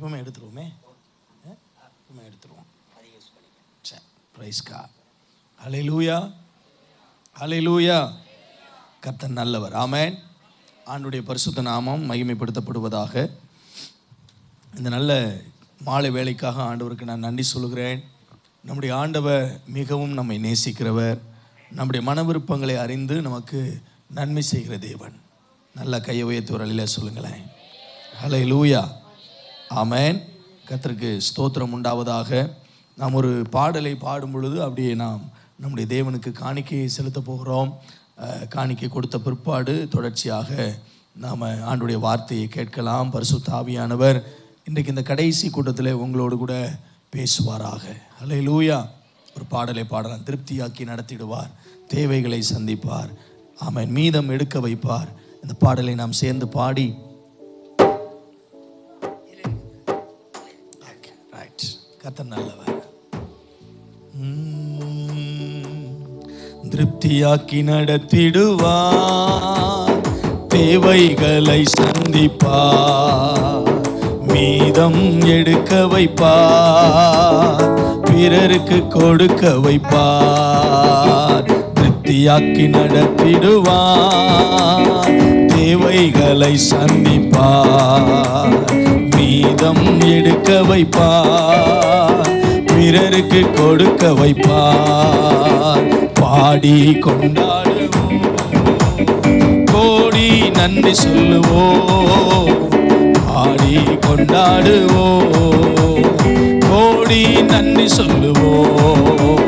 இப்போமே எடுத்துருவோமே? இப்போமே எடுத்துருவோம். சரி ப்ரைஸ்கா அலை லூயா அலை லூயா கர்த்தன் நல்லவர். ஆமேன் ஆண்டுடைய பரிசுத்த நாமம் மகிமைப்படுத்தப்படுவதாக. இந்த நல்ல மாலை வேலைக்காக ஆண்டவருக்கு நான் நன்றி சொல்கிறேன் நம்முடைய ஆண்டவர் மிகவும் நம்மை நேசிக்கிறவர். நம்முடைய மன விருப்பங்களை அறிந்து நமக்கு நன்மை செய்கிற தேவன். நல்ல கையை உயர்த்தி ஒரு சொல்லுங்களேன். ஹலை லூயா ஆமேன். கத்திற்கு ஸ்தோத்திரம் உண்டாவதாக. நாம் ஒரு பாடலை பாடும் பொழுது அப்படியே நாம் நம்முடைய தேவனுக்கு காணிக்கையை செலுத்த போகிறோம். காணிக்கை கொடுத்த பிற்பாடு தொடர்ச்சியாக நாம் ஆண்டுடைய வார்த்தையை கேட்கலாம். பரிசு தாவியானவர் இன்றைக்கு இந்த கடைசி கூட்டத்தில் உங்களோடு கூட பேசுவாராக. அலை லூயா ஒரு பாடலை பாடலாம். திருப்தியாக்கி நடத்திடுவார். தேவைகளை சந்திப்பார். ஆமென். மீதம் எடுக்க வைப்பார். இந்த பாடலை நாம் சேர்ந்து பாடி கத்த நல்லவர் திருப்தியாக்கி நடத்திடுவார் தேவைகளை சந்திப்பா மீதம் எடுக்க வைப்பா பிறருக்கு கொடுக்க வைப்பார் திருப்தியாக்கி நடத்திடுவார் தேவைகளை சந்திப்பார் மீதம் எடுக்க வைப்பார். பிறருக்கு கொடுக்க வைப்பார். பாடி கொண்டாடுவோம். கோடி நன்றி சொல்லுவோம். பாடி கொண்டாடுவோம். கோடி நன்றி சொல்லுவோம்.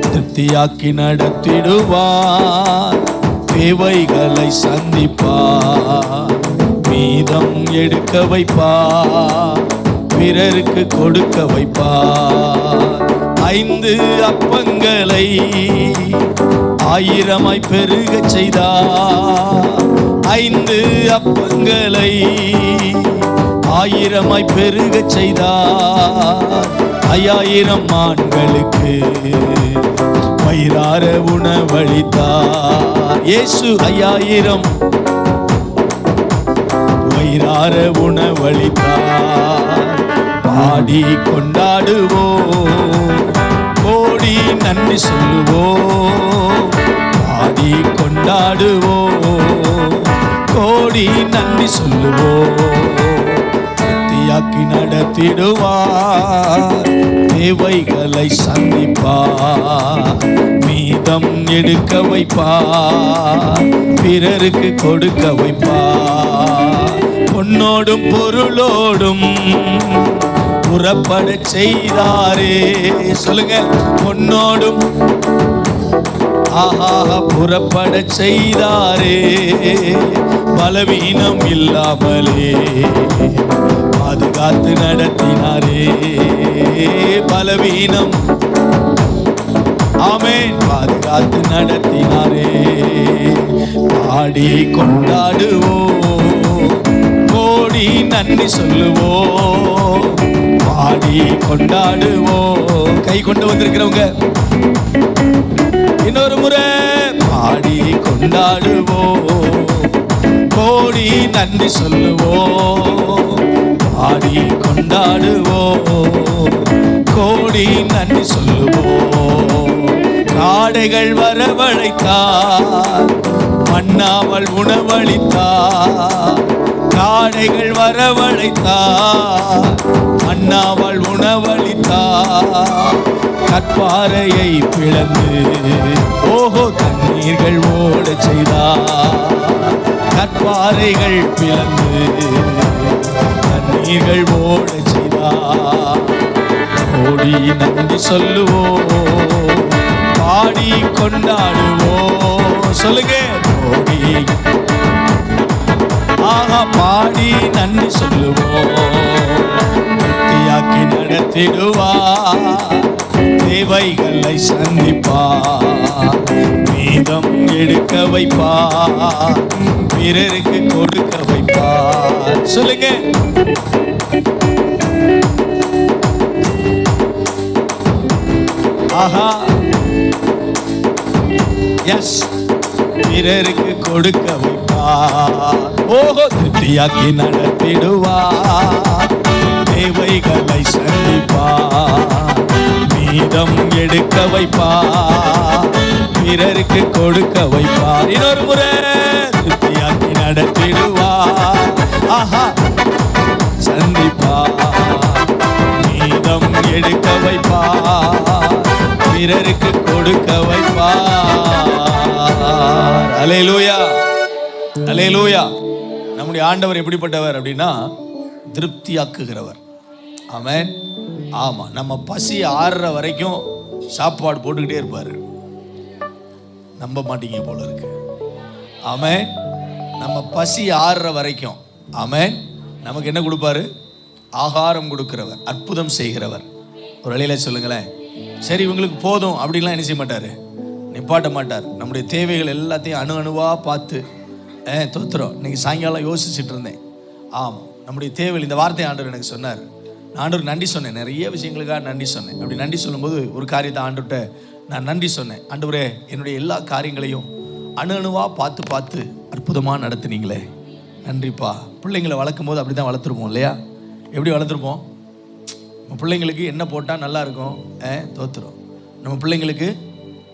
திருப்தியாக்கி நடத்திடுவார். தேவைகளை சந்திப்பார். மீதம் எடுக்க வைப்பார். பிறருக்கு கொடுக்க வைப்பார். ஐந்து அப்பங்களை ஆயிரமாய் பெருகச் செய்தார். ஐந்து அப்பங்களை ஆயிரமாய் பெருகச் செய்தார். ஐயாயிரம் ஆண்களுக்கு வயிறார உணவளித்தார். இயேசு ஐயாயிரம் வயிறார உணவளித்தார். பாடி கொண்டாடுவோம். நன்றி சொல்லுவோம். பாடி கொண்டாடுவோம். கோடி நன்றி சொல்லுவோம். சக்தியாக்கி நடத்திடுவார். தேவைகளை சந்திப்பார். மீதம் எடுக்க வைப்பார். பிறருக்கு கொடுக்க வைப்பார். பொன்னோடும் பொருளோடும் புறப்பட செய்தாரே. சொல்லுங்க பொன்னோடும் ஆஹா புறப்பட செய்தாரே. பலவீனம் இல்லாமலே பாதுகாத்து நடத்தினாரே. பலவீனம். ஆமென். பாதுகாத்து நடத்தினாரே. பாடி கொண்டாடுவோம். கோடி நன்றி சொல்லுவோம் பாடி கொண்டாடுவோம் கை கொண்டு வந்திருக்கிறவங்க இன்னொரு முறை பாடி கொண்டாடுவோம் கோடி நன்றி சொல்லுவோம் பாடி கொண்டாடுவோம் கோடி நன்றி சொல்லுவோம் காடைகள் வரவழைத்தார் மண்ணாமல் உணவளித்தார். காடைகள் வரவழைத்தார். அண்ணாவால் உணவளித்தார். கற்பாறையை பிளந்து ஓஹோ தண்ணீர்கள் ஓடச் செய்தார். கற்பாறைகள் பிளந்து தண்ணீர்கள் ஓடச் செய்தார். ஓடி நன்றி சொல்லுவோம் பாடி கொண்டாடுவோம் சொல்லுங்க ஓடி ஆஹா பாடி நன்றி சொல்லுவோம். திருப்தியாக்கி நடத்திடுவார் தேவைகளை சந்திப்பா. மீதம் எடுக்க வைப்பா. பிறருக்கு கொடுக்க வைப்பா. சொல்லுங்க. ஆஹா. எஸ் பிறருக்கு கொடுக்க வை ஓஹோ திருப்தியாக்கி நடத்திடுவார் தேவைகளை சந்திப்பா. மீதம் எடுக்க வைப்பா. பிறருக்கு கொடுக்க வைப்பார் இன்னொரு முறை திருப்தியாக்கி நடத்திடுவா. ஆஹா. சந்திப்பா. மீதம் எடுக்க வைப்பா. பிறருக்கு கொடுக்க வைப்பார் அலேலூயா நம்முடைய ஆண்டவர் எப்படிப்பட்டவர் அப்படின்னா திருப்தியாக்குகிறவர். அவன் ஆமா நம்ம பசி ஆறுற வரைக்கும் சாப்பாடு போட்டுக்கிட்டே இருப்பாரு. நம்ப மாட்டீங்க போல இருக்கு. அவன் நம்ம பசி ஆறுற வரைக்கும் அவன் நமக்கு என்ன கொடுப்பாரு? ஆகாரம் கொடுக்கிறவர் அற்புதம் செய்கிறவர். ஒரு வழியில சொல்லுங்களேன். சரி இவங்களுக்கு போதும் அப்படின்லாம் என்ன செய்ய மாட்டாரு? நிப்பாட்ட மாட்டார். நம்முடைய தேவைகள் எல்லாத்தையும் அணு அணுவா பார்த்து ஏ தோத்திரம். இன்னைக்கு சாயங்காலம் யோசிச்சுட்டு இருந்தேன். ஆமாம் நம்முடைய தேவை இந்த வார்த்தை ஆண்டவர் எனக்கு சொன்னார். நான் ஆண்டவர் நன்றி சொன்னேன். நிறைய விஷயங்களுக்காக நன்றி சொன்னேன். அப்படி நன்றி சொல்லும்போது ஒரு காரியத்தை ஆண்டுகிட்ட நான் நன்றி சொன்னேன். ஆண்டவரே என்னுடைய எல்லா காரியங்களையும் அணு அணுவாக பார்த்து பார்த்து அற்புதமாக நடத்துனீங்களே. நன்றிப்பா. பிள்ளைங்களை வளர்க்கும் போது அப்படி தான் வளர்த்துருப்போம் இல்லையா? எப்படி வளர்த்துருப்போம்? நம்ம பிள்ளைங்களுக்கு என்ன போட்டால் நல்லாயிருக்கும் ஏ தோத்துரும். நம்ம பிள்ளைங்களுக்கு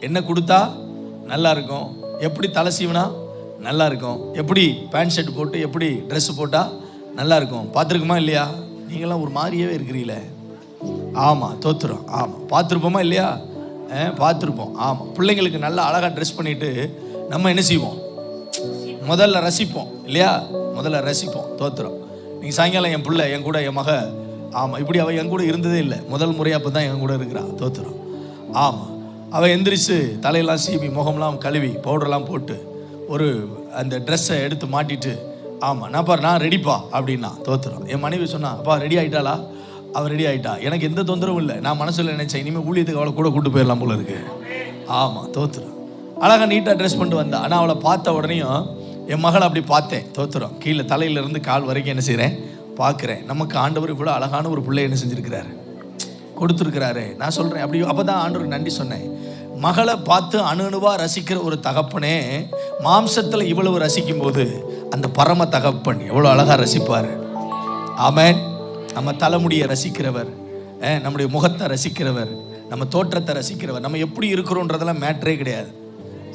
என்ன கொடுத்தா நல்லாயிருக்கும் எப்படி தலை சீவனா? நல்லா இருக்கும் எப்படி பேண்ட் ஷர்ட் போட்டு எப்படி ட்ரெஸ் போட்டால் நல்லா இருக்கும் பார்த்துருக்குமா இல்லையா? நீங்களாம் ஒரு மாதிரியாவே இருக்கிறீங்களே. ஆமாம் தோத்துரும். ஆமாம் பார்த்துருப்போமா இல்லையா? ஆ பார்த்துருப்போம். ஆமாம் பிள்ளைங்களுக்கு நல்லா அழகாக ட்ரெஸ் பண்ணிட்டு நம்ம என்ன செய்வோம்? முதல்ல ரசிப்போம் இல்லையா? முதல்ல ரசிப்போம். தோத்துறோம் நீங்கள் சாயங்காலம் என் பிள்ளை என் கூட என் மக ஆமாம் இப்படி அவள் என் கூட இருந்ததே இல்லை. முதல் முறையாக அப்போ தான் என் கூட இருக்கிறா. தோத்துறோம் ஆமாம் அவள் எந்திரிச்சு தலையெல்லாம் சீவி முகம்லாம் கழுவி பவுடர்லாம் போட்டு ஒரு அந்த ட்ரெஸ்ஸை எடுத்து மாட்டிட்டு ஆமாம் நான் பாரு நான் ரெடிப்பா அப்படின்னா தோத்துறோம் என் மனைவி சொன்னா அப்பா ரெடி ஆகிட்டாளா அவள் ரெடி ஆகிட்டா எனக்கு எந்த தொந்தரவும் இல்லை. நான் மனசில் நினைச்சேன் இனிமேல் ஊழியத்துக்கு அவளை கூட கூட்டு போயிடலாம் போல இருக்கு. ஆமாம் தோத்துறோம் அழகாக நீட்டாக ட்ரெஸ் பண்ணிட்டு வந்தா. ஆனால் அவளை பார்த்த உடனேயும் என் மகளை அப்படி பார்த்தேன். தோத்துறோம் கீழே தலையிலேருந்து கால் வரைக்கும் என்ன செய்கிறேன் பார்க்குறேன். நமக்கு ஆண்டவர் இவ்வளோ அழகான ஒரு பிள்ளை என்ன செஞ்சுருக்கிறாரு. கொடுத்துருக்கிறாரு. நான் சொல்கிறேன் அப்படி அப்போ தான் ஆண்டவருக்கு நன்றி சொன்னேன். மகளை பார்த்து அணு அணுவாக ரசிக்கிற ஒரு தகப்பனே மாம்சத்தில் இவ்வளவு ரசிக்கும் போது அந்த பரம தகப்பன் எவ்வளோ அழகாக ரசிப்பார். ஆமேன். நம்ம தலைமுடியை ரசிக்கிறவர் நம்முடைய முகத்தை ரசிக்கிறவர் நம்ம தோற்றத்தை ரசிக்கிறவர் நம்ம எப்படி இருக்கிறோன்றதெல்லாம் மேட்ரே கிடையாது.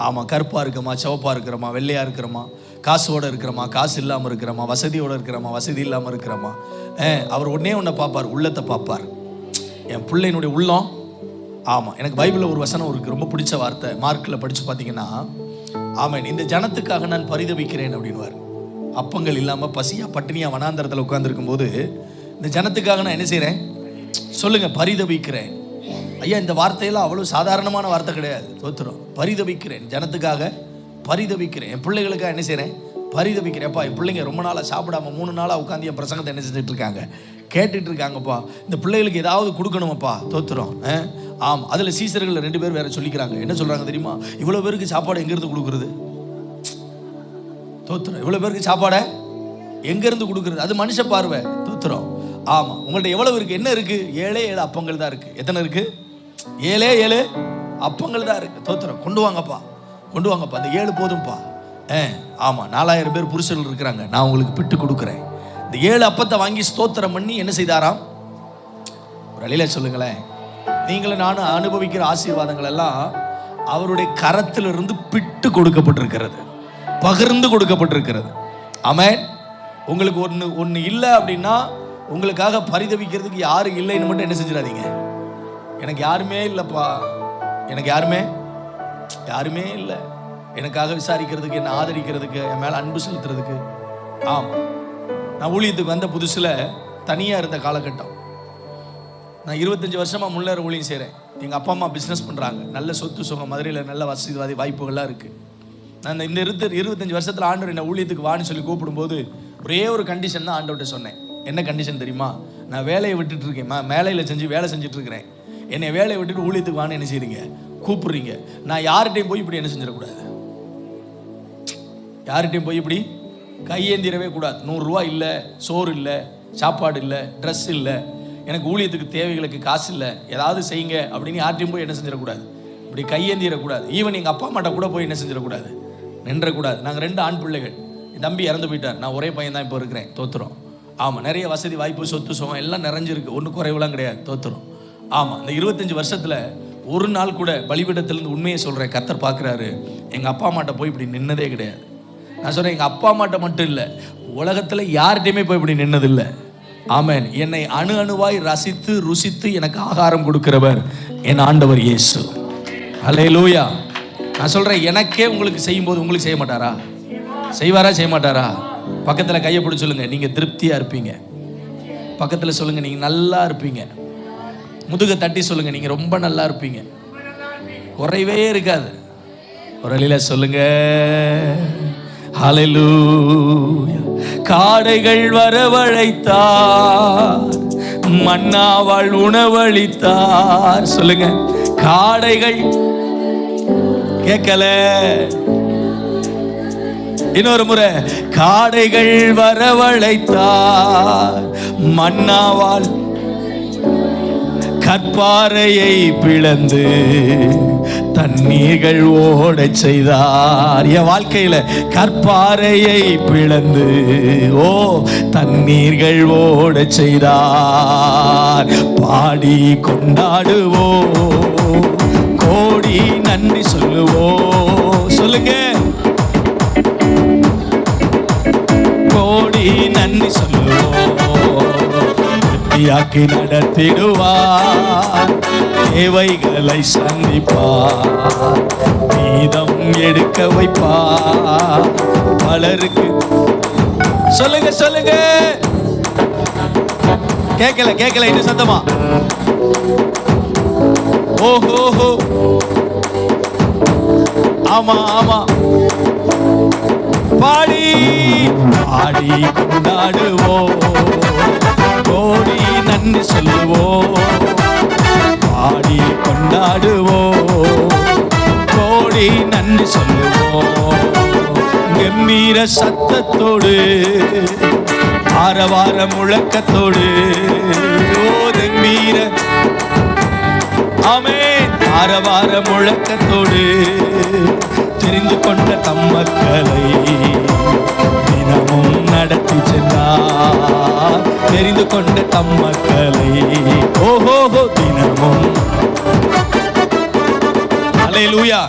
ஆமாம் கருப்பாக இருக்கிறோமா சிவப்பாக இருக்கிறோமா வெள்ளையாக இருக்கிறோமா காசோடு இருக்கிறோமா காசு இல்லாமல் இருக்கிறோமா வசதியோடு இருக்கிறோமா வசதி இல்லாமல் இருக்கிறோமா அவர் ஒன்றே ஒன்றை பார்ப்பார் உள்ளத்தை பார்ப்பார். என் பிள்ளையினுடைய உள்ளம் ஆமாம் எனக்கு பைபிளில் ஒரு வசனம் இருக்கு. ரொம்ப பிடிச்ச வார்த்தை. மார்க்கில் படித்து பார்த்தீங்கன்னா ஆமாம் இந்த ஜனத்துக்காக நான் பரிதவிக்கிறேன் அப்படின்வார் அப்பங்கள் இல்லாமல் பசியாக பட்டினியாக வனாந்தரத்தில் உட்காந்துருக்கும் போது இந்த ஜனத்துக்காக நான் என்ன செய்கிறேன் சொல்லுங்க பரிதவிக்கிறேன் ஐயா இந்த வார்த்தையெல்லாம் அவ்வளோ சாதாரணமான வார்த்தை கிடையாது. தோத்துறோம் பரிதவிக்கிறேன் ஜனத்துக்காக பரிதவிக்கிறேன் என் பிள்ளைகளுக்காக என்ன செய்கிறேன் பரிதவிக்கிறேன்ப்பா என் பிள்ளைங்க ரொம்ப நாளாக சாப்பிடாம மூணு நாளாக உட்காந்து என் பிரசங்கத்தை என்ன செஞ்சுட்டு இருக்காங்க? கேட்டுட்டு இருக்காங்கப்பா. இந்த பிள்ளைகளுக்கு ஏதாவது கொடுக்கணுமப்பா. தோத்துறோம் ஆ? ஆம் அதில் சீசர்கள் ரெண்டு பேர் வேற சொல்லிக்கிறாங்க. என்ன சொல்றாங்க தெரியுமா? இவ்வளோ பேருக்கு சாப்பாடு எங்கேருந்து கொடுக்குறது? தோத்துறோம் இவ்வளோ பேருக்கு சாப்பாடை எங்கேருந்து கொடுக்குறது? அது மனுஷ பார்வை. தோத்துறோம் ஆமாம் உங்கள்ட்ட எவ்வளவு இருக்கு? என்ன இருக்கு? ஏழே ஏழு அப்பங்கள் தான் இருக்கு. எத்தனை இருக்கு? ஏழே ஏழு அப்பங்கள் தான் இருக்கு. தோத்துறோம் கொண்டு வாங்கப்பா. கொண்டு வாங்கப்பா. அந்த ஏழு போதும்ப்பா ஏ ஆமாம் நாலாயிரம் பேர் புருஷர்கள் இருக்கிறாங்க. நான் உங்களுக்கு பிட்டு கொடுக்குறேன். இந்த ஏழு அப்பத்தை வாங்கி ஸ்தோத்திரம் பண்ணி என்ன செய்தாராம்? ஒரு அழியில சொல்லுங்களேன். நீங்களும் நானும் அனுபவிக்கிற ஆசீர்வாதங்கள் எல்லாம் அவருடைய கரத்திலிருந்து பிட்டு கொடுக்கப்பட்டிருக்கிறது. பகிர்ந்து கொடுக்கப்பட்டிருக்கிறது. ஆமென். உங்களுக்கு ஒன்று ஒன்று இல்லை அப்படின்னா உங்களுக்காக பரிதவிக்கிறதுக்கு யாரும் இல்லைன்னு மட்டும் என்ன செஞ்சிடாதீங்க. எனக்கு யாருமே இல்லைப்பா. எனக்கு யாருமே? யாருமே இல்லை. எனக்காக விசாரிக்கிறதுக்கு என்னை ஆதரிக்கிறதுக்கு என் மேலே அன்பு செலுத்துறதுக்கு. ஆம். நான் ஊழியத்துக்கு வந்த புதுசில் தனியாக இருந்த காலகட்டம். நான் இருபத்தஞ்சி வருஷமாக முள்ளேற ஊழியம் செய்கிறேன் எங்கள் அப்பா அம்மா பிஸ்னஸ் பண்ணுறாங்க நல்ல சொத்து சுகம் மதுரையில் நல்ல வசதிவாதி வாய்ப்புகள்லாம் இருக்குது நான் இந்த இருபத்தி இருபத்தஞ்சி வருஷத்தில் ஆண்டவர் என்னை ஊழியத்துக்கு வான்னு சொல்லி கூப்பிடும்போது ஒரே ஒரு கண்டிஷன் தான் ஆண்டவர்கிட்ட சொன்னேன். என்ன கண்டிஷன் தெரியுமா? நான் வேலையை விட்டுட்டு இருக்கேன். மேலையில் செஞ்சு வேலை செஞ்சுட்டு இருக்கிறேன். என்னை வேலையை விட்டுட்டு ஊழியத்துக்கு வான்னு என்ன செய்கிறீங்க கூப்பிடுறீங்க. நான் யார்கிட்டையும் போய் இப்படி என்ன செஞ்சிடக்கூடாது? யார்கிட்டையும் போய் இப்படி கையேந்திரவே கூடாது. நூறுரூவா இல்லை சோறு இல்லை சாப்பாடு இல்லை ட்ரெஸ் இல்லை. எனக்கு ஊழியத்துக்கு தேவைகளுக்கு காசு இல்லை ஏதாவது செய்யுங்க அப்படின்னு யார்ட்டையும் போய் என்ன செஞ்சிடக்கூடாது. இப்படி கையேந்திடக்கூடாது ஈவன் எங்கள் அப்பா அம்மாட்ட கூட போய் என்ன செஞ்சிடக்கூடாது. நின்றக்கூடாது. நாங்கள் ரெண்டு ஆண் பிள்ளைகள். என் தம்பி இறந்து போயிட்டார். நான் ஒரே பையன் தான் இப்போ இருக்கிறேன். தோத்துறோம் ஆமாம் நிறைய வசதி வாய்ப்பு சொத்து சுகம் எல்லாம் நிறைஞ்சிருக்கு. ஒன்றும் குறைவுலாம் கிடையாது. தோத்துறோம் ஆமாம் இந்த இருபத்தஞ்சி வருஷத்தில் ஒரு நாள் கூட பலிபீடத்துலேருந்து உண்மையை சொல்கிறேன் கத்தர் பார்க்குறாரு. எங்கள் அப்பா அம்மாட்ட போய் இப்படி நின்னதே கிடையாது. நான் சொல்கிறேன் எங்கள் அப்பா அம்மாட்ட மட்டும் இல்லை உலகத்தில் யார்கிட்டையுமே போய் இப்படி நின்னதில்லை. ஆமேன். என்னை அணு அணுவாய் ரசித்து ருசித்து எனக்கு ஆகாரம் கொடுக்கிறவர் என் ஆண்டவர் இயேசு. அல்லேலூயா நான் சொல்கிறேன் எனக்கே உங்களுக்கு செய்யும்போது உங்களுக்கு செய்ய மாட்டாரா? செய்வாரா செய்ய மாட்டாரா? பக்கத்தில் கையை பிடிச்சி சொல்லுங்க நீங்கள் திருப்தியாக இருப்பீங்க. பக்கத்தில் சொல்லுங்க நீங்கள் நல்லா இருப்பீங்க. முதுக தட்டி சொல்லுங்க நீங்கள் ரொம்ப நல்லா இருப்பீங்க. குறைவே இருக்காது. ஒரு வழியில சொல்லுங்க. ஹalleluya காடைகள் வரவழைத்தார் மன்னாவாள் உணவளித்தார். சொல்லுங்க காடைகள் கேட்கல. இன்னொரு முறை காடைகள் வரவழைத்தார் மன்னாவால் கற்பாறையை பிளந்து தண்ணீர்கள் ஓடச் செய்தார். என் வாழ்க்கையில கற்பாறையை பிளந்து ஓ தண்ணீர்கள் ஓடச் செய்தார். பாடி கொண்டாடுவோ கோடி நன்றி சொல்லுவோ. சொல்லுங்க. கோடி நன்றி சொல்லுவோம் திருப்தியாக்கி நடத்திடுவார். தேவைகளை சந்திப்பார். மீதம் எடுக்க வைப்பார். பலருக்கு சொல்லுங்க சொல்லுங்க. கேட்கல கேட்கல இன்னும் சத்தமா? ஓஹோ. ஆமா ஆமா. பாடி பாடி கொண்டாடுவோம். கோடி நன்றி சொல்லுவோம் பாடி கொண்டாடுவோம் கோடி நன்றி சொல்லுவோம் கம்பீர சத்தத்தோடு ஆரவார முழக்கத்தோடு ஓ கம்பீர. ஆமென். ஆரவார முழக்கத்தோடு தெரிந்து கொண்ட தம்மக்களை நடத்தி சென்றார். தெரிந்து கொண்ட தம் மக்களை ஓஹோஹோ தினமும். அலையிலூயா